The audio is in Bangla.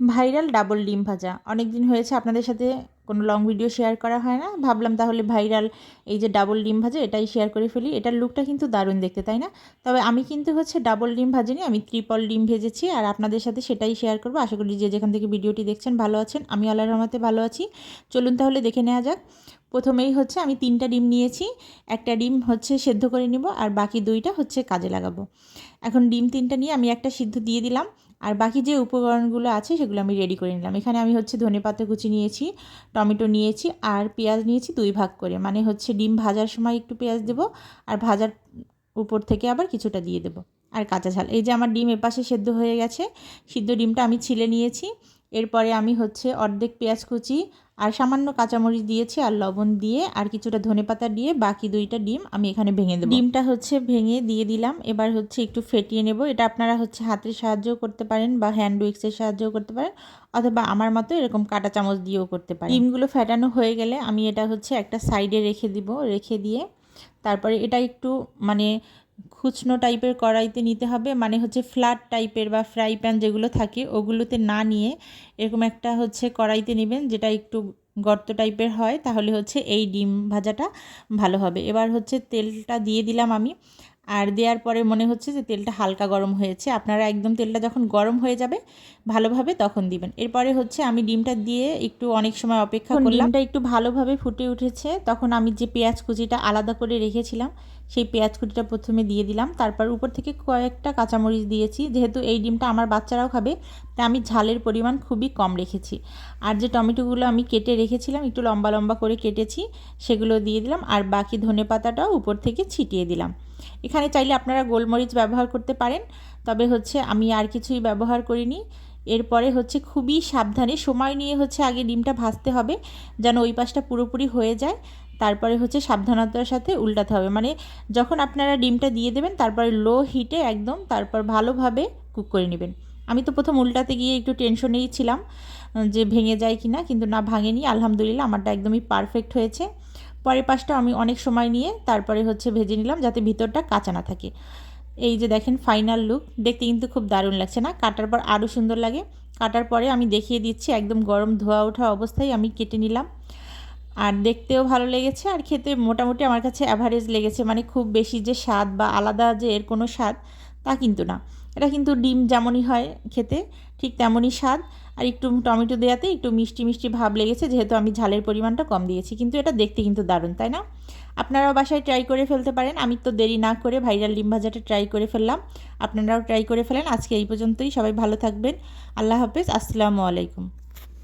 ভাইরাল ডাবল ডিম ভাজা। অনেক দিন হয়েছে আপনাদের সাথে কোনো লং ভিডিও শেয়ার করা হয় না। ভাবলাম তাহলে ভাইরাল এই যে ডাবল ডিম ভাজা, এটাই শেয়ার করে ফেলি। এটার লুকটা কিন্তু দারুণ দেখতে, তাই না? তবে আমি কিন্তু হচ্ছে ডাবল ডিম ভাজিনি আমি ত্রিপল ডিম ভেজেছি আর আপনাদের সাথে সেটাই শেয়ার করব। আশা করি যে যেখান থেকে ভিডিওটি দেখছেন ভালো আছেন। আমি আল্লাহ রহমতে ভালো আছি। চলুন তাহলে দেখে নেওয়া যাক। প্রথমেই হচ্ছে আমি তিনটা ডিম নিয়েছি, একটা ডিম হচ্ছে সেদ্ধ করে নিব আর বাকি দুইটা হচ্ছে কাজে লাগাবো। এখন ডিম তিনটা নিয়ে আমি একটা সিদ্ধ দিয়ে দিলাম আর বাকি যে উপকরণগুলো আছে সেগুলো আমি রেডি করে নিলাম। এখানে আমি হচ্ছে ধনে পাতা কুচি নিয়েছি, টমেটো নিয়েছি আর পেঁয়াজ নিয়েছি দুই ভাগ করে। মানে হচ্ছে ডিম ভাজার সময় একটু পেঁয়াজ দেবো আর ভাজার উপর থেকে আবার কিছুটা দিয়ে দেবো। আর কাঁচা ঝাল। এই যে আমার ডিম এপাশে সেদ্ধ হয়ে গেছে, সিদ্ধ ডিমটা আমি ছিলে নিয়েছি। এরপরে আমি হচ্ছে অর্ধেক পেঁয়াজ কুচি আর সামান্য কাঁচামরিচ দিয়েছি আর লবণ দিয়ে আর কিছুটা ধনে পাতা দিয়ে বাকি দুইটা ডিম আমি এখানে ভেঙে দেবো। ডিমটা হচ্ছে ভেঙে দিয়ে দিলাম। এবার হচ্ছে একটু ফেটিয়ে নেব। এটা আপনারা হচ্ছে হাতের সাহায্যও করতে পারেন বা হ্যান্ড উইক্সের সাহায্যও করতে পারেন অথবা আমার মতো এরকম কাটা চামচ দিয়েও করতে পারেন। ডিমগুলো ফেটানো হয়ে গেলে আমি এটা হচ্ছে একটা সাইডে রেখে দিব। রেখে দিয়ে তারপরে এটা একটু মানে খুচনো টাইপের কড়াইতে নিতে হবে। মানে হচ্ছে ফ্ল্যাট টাইপের বা ফ্রাই প্যান যেগুলো থাকে, ওগুলোতে না নিয়ে এরকম একটা হচ্ছে কড়াইতে নেবেন, যেটা একটু গর্ত টাইপের হয়, তাহলে হচ্ছে এই ডিম ভাজাটা ভালো হবে। এবার হচ্ছে তেলটা দিয়ে দিলাম আমি। আর দেওয়ার পরে মনে হচ্ছে যে তেলটা হালকা গরম হয়েছে। আপনারা একদম তেলটা যখন গরম হয়ে যাবে ভালোভাবে তখন দিবেন। এরপরে হচ্ছে আমি ডিমটা দিয়ে একটু অনেক সময় অপেক্ষা করলাম। ডিমটা একটু ভালোভাবে ফুটে উঠেছে। তখন আমি যে পেঁয়াজ কুচিটা আলাদা করে রেখেছিলাম সেই পেঁয়াজ কুচিটা প্রথমে দিয়ে দিলাম। তারপর উপর থেকে কয়েকটা কাঁচামরিচ দিয়েছি। যেহেতু এই ডিমটা আমার বাচ্চারাও খাবে তাই আমি ঝালের পরিমাণ খুবই কম রেখেছি। আর যে টমেটোগুলো আমি কেটে রেখেছিলাম একটু লম্বা লম্বা করে কেটেছি সেগুলো দিয়ে দিলাম। আর বাকি ধনে পাতাটাও উপর থেকে ছিটিয়ে দিলাম। এখানে চাইলে আপনারা গোলমরিচ ব্যবহার করতে পারেন। তবে হচ্ছে আমি আর কিছুই ব্যবহার করিনি। এরপরে হচ্ছে খুবই সাবধানে সময় নিয়ে হচ্ছে আগে ডিমটা ভাজতে হবে, যেন ওই পাশটা পুরোপুরি হয়ে যায়। তারপরে হচ্ছে সাবধানতার সাথে উল্টাতে হবে। মানে যখন আপনারা ডিমটা দিয়ে দেবেন, তারপরে লো হিটে একদম তারপর ভালোভাবে কুক করে নেবেন। আমি তো প্রথম উল্টাতে গিয়ে একটু টেনশনেই ছিলাম, যে ভেঙে যায় কি না কিন্তু না ভাঙেনি। আলহামদুলিল্লাহ, আমারটা একদমই পারফেক্ট হয়েছে। পরের পাশটা আমি অনেক সময় নিয়ে তারপরে হচ্ছে ভেজে নিলাম যাতে ভিতরটা কাঁচা না থাকে। এই যে দেখেন ফাইনাল লুক দেখতে কিন্তু খুব দারুণ লাগছে না? কাটার পর আরও সুন্দর লাগে। কাটার পরে আমি দেখিয়ে দিচ্ছি, একদম গরম ধোয়া ওঠা অবস্থায় আমি কেটে নিলাম। আর দেখতেও ভালো লেগেছে, আর খেতে মোটামুটি আমার কাছে অ্যাভারেজ লেগেছে। মানে খুব বেশি যে স্বাদ বা আলাদা যে এর কোনো স্বাদ তা কিন্তু না। এটা কিন্তু ডিম যেমনই হয় খেতে, ঠিক তেমনই স্বাদ। আর একটু টমেটো দেওয়াতে একটু মিষ্টি মিষ্টি ভাব লেগেছে, যেহেতু আমি ঝালের পরিমাণটা কম দিয়েছি, কিন্তু এটা দেখতে কিন্তু দারুণ, তাই না? আপনারাও বাসায় ট্রাই করে ফেলতে পারেন, আমি তো দেরি না করে ভাইরাল ডিম ভাজাটা ট্রাই করে ফেললাম, আপনারাও ট্রাই করে ফেলেন, আজকে এই পর্যন্তই, সবাই ভালো থাকবেন, আল্লাহ হাফেজ, আসসালামু আলাইকুম।